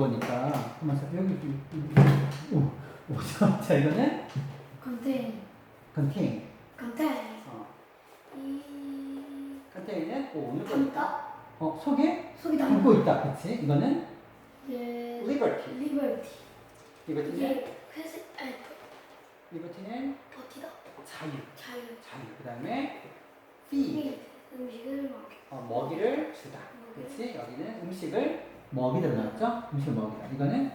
보니까 한번 자 여기 오, 오, 자, 자 이거는 contain, contain. contain. 어, 이 contai는 오, 오늘 거 담다 어 속에 속에 담고 있다, 그렇지? 이거는 예, liberty. liberty. liberty는 이게 회색 아니 liberty는 버티다 자유, 자유. 자유. 그 다음에 feed, 이 음식을 먹게. 어, 먹이를 주다. 그렇지? 여기는 음식을 먹이다 나왔죠? 음식을 먹이다. 이거는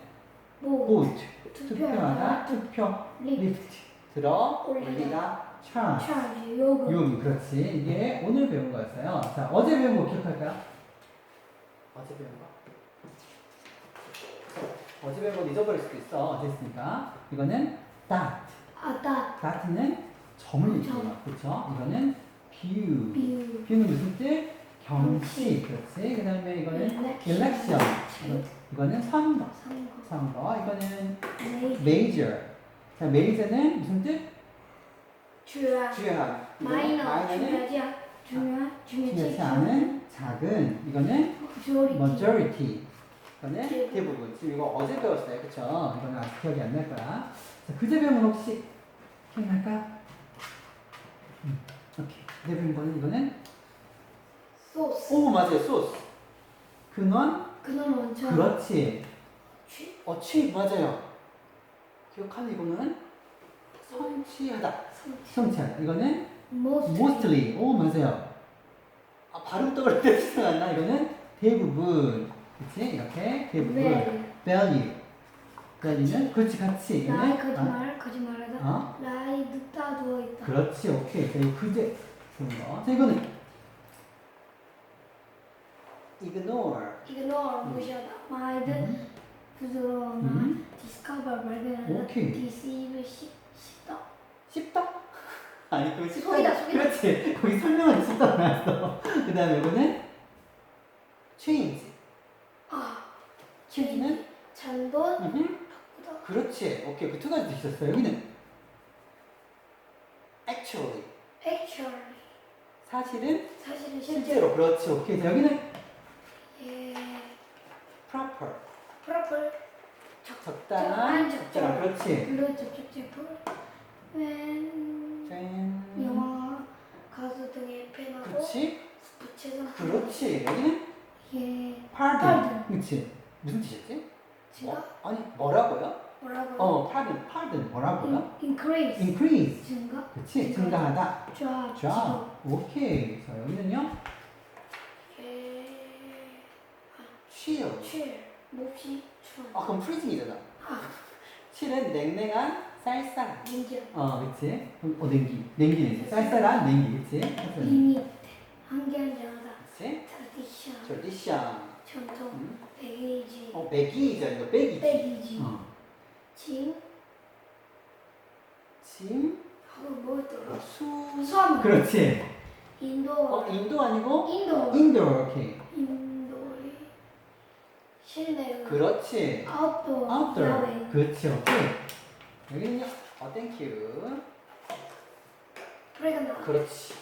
뭐 vote, 투표하다. 투표하다, 투표, 리 lift, 들어, 올리다. 올리다, charge. charge 요금. 요미 그렇지 이게 오늘 배운 거였어요 자 어제 배운 거 기억할까요? 어제 배운 거 어제 배운 건 잊어버릴 수도 있어 어제 했으니까 이거는 dot 아다 dot는 점을 점. 얘기해요 그렇죠? 이거는 view 비유. view는 무슨 뜻? 경치 그렇지? 그 다음에 이거는 election. 이거는 선거. 선거. 이거는 major. 자 major는 무슨 뜻? 중요한. 이거는 마이너 중요하지 않- 않은 작은. 이거는 majority. 이거는 대부분. 대부분. 지금 이거 어제 배웠어요. 그쵸? 이거는 아직 기억이 안 날 거야. 자 그제 배운 건 혹시 기억날까요? 음, 오케이. 그제 배운 거는 이거는 소스. 오 맞아요 소스. 근원? 그놈 원천. 그렇지. 취. 어 취 맞아요. 기억하는 이거는? 성취하다. 성취. 성취하다. 이거는? most. mostly 오 맞아요. 아 발음 떠올 때 생각 안 나? 이거는 대부분. 그치? 이렇게 대부분. well. value. Value는? 그렇지 같이. 나의 이거는? 거짓말 거짓말하다. 어? 나의 눕다 누워 있다. 그렇지 오케이. 자 이거 그제. 좋은 거 자 이거는 ignore ignore 무시하다. 마이드 음. 부드러운 음. discover 발견하다. 오케이. deceive 씹 씹다. 쉽다? 아니 그거 속이다, 속이다. 그렇지 거기 설명하기 쉽다 나왔어 그 다음에 이거는 change 아. change는 잔돈. 바꾸다. 그렇지 오케이 그 두 가지 있었어요 여기는 actually actually 사실은 사실은 실제로 실제로 그렇지 오케이 자 여기는 적당한 적절한 그렇지. 그렇죠. 적절풀 웬 짠. 영화 가수 등의 팬하고 그렇지. 부채선 그렇지. 여기는 예. pardon. 그렇지 무슨 뜻이었지? 제가? 어? 아니 뭐라고요? 뭐라고 어 pardon pardon 뭐라고요? in, increase. increase. 증가? 그렇지 증가하다. drop 자 오케이. 자 여기는요? 예. chill chill 몹시 추운 아 그럼 freezing이잖아. 아. chill은 냉랭한 쌀쌀한 냉정 어 그치? 어 냉기. 냉기는 쌀쌀한 냉기 그치? 쌀쌀한 리밋 한계한정하다. 그치? Tradition. Tradition. 전통. 음. 백이지. 어 백이죠 이거 백이지. 백이지. 어. 진 짐, 하고 뭐였더라 수, 섬 그렇지. 인도 어, 인도 아니고? 인도 인도, 오케이. 인도리 실내 그렇지. 아웃도어 outdoor, 야외 그렇지, 오케이. 여기는요, 어, 땡큐. 프레그나 그렇지.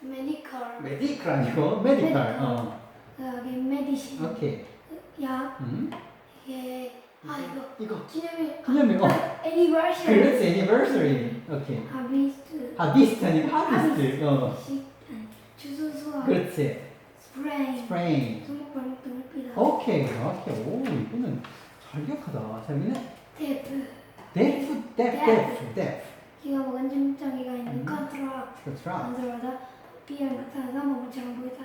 메디컬 메디컬 아니고 메디컬. 어, 여기 메디신 오케이. 약 음? 이게 아 이거 이거 기념일 기념일, 어. 애니버셔리 그렇지, anniversary. 오케이. 하비스트 하비스트 아니고 하비스트. 어, 식 아니, 주소 수학 그렇지. 스프레이 스프레인. 손목 오케이, 오케이. 오, 이거는 잘 기억하다. 자, 여기는 테이프 데프, 데프, 데프, 데프. 기가 먹은 증장기가 있는 음. 컨트롤 그렇죠. 안들어다 비열 나타나서 몸처럼 보이다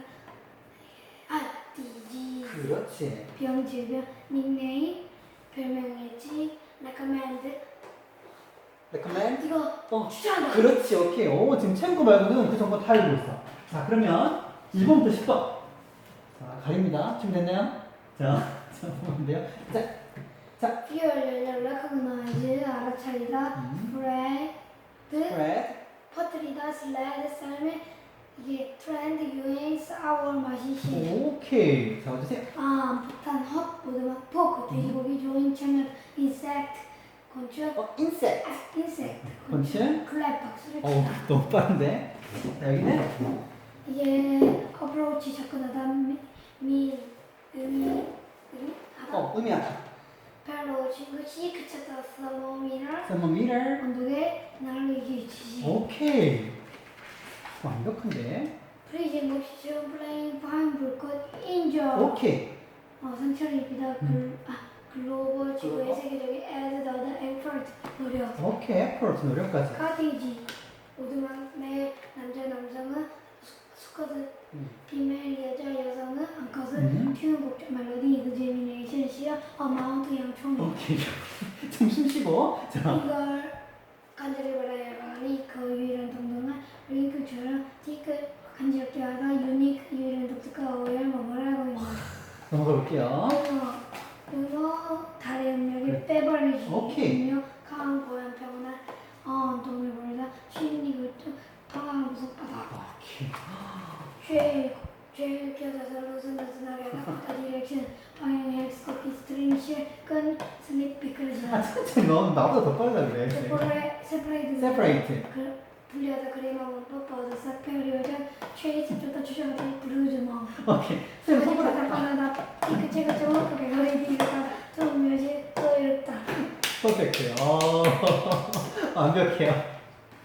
아 디지 그렇지. 병질병 닉네임 별명이지 레커멘드 recommend. 이거 어, 추천한다 그렇지, 오케이. 오, 지금 채운 거 말고는 그 정보 다 알고 있어. 자, 그러면 1번부터 10번. 자, 가립니다. 준비됐나요? 자, 자, 보면 돼요. 자, 비열 연락 레커그나이즈 알아차리다 음, 브레드. spread. 퍼뜨리다. 슬라이드 삶에. 이게 트렌드 유행 사워 마시시 오케이. 자, 어떠세요? 아 부탄 헛 보드막 포크 돼지고기 조인 청년 인섹트 곤충 어, insect. 아, 인섹트 곤충. 클랩 박수를 어, 치다 너무 빠른데? 자, 여기는? 이게 어프로치 접근하다. 미, 미, 어, 의미하다. 별로 친구시 그쳤다 서머미를 thermometer. 온도계 날리기 지시 오케이. 완벽한데. 프리징 모션 플레인 파인 불꽃 인조 오케이. 어, 상처를 입히다 글, 아, 글로벌 지구의 세계적인 the effort 노력 오케이. effort 노력까지. 카티지 오두막 매 남자 남성은 스- 스커트 음. 피메일 여자 여성은 암컷은 음. 튜는 곡조 멜로디 이그제미네이션 시어 어마운트 양총 오케이. 좀 숨쉬고. 자. 이걸 하니 그 유일한 동동은 링크처럼 티크 간지럽게 하다 유니크 유일한 독특한 어휘를 뭐라고 있나 넘어가 볼게요. 그리고 달의 음력을 빼버리기 오케이. 강한 고양 평온한 어 돈을 벌다 심리 그쪽 통한 구석바닥 오케이. 최 제일 껴서 로스너스 나게다 디렉션 헬스코피 스트링실 끈 슬립 아, 비클즈나 천천히 너 나보다 더 빨라 그래. 세퍼레 세퍼레이트 separate. 그 분리하다 문법 버드 사페리오전 최이스 쫓다 추적하다 브루즈 뭐 오케이. 쌤 바다 바다 이그 제가 정확하게 가리디가 좀 묘지 또 이렇다 퍼펙트. 어, 완벽해요.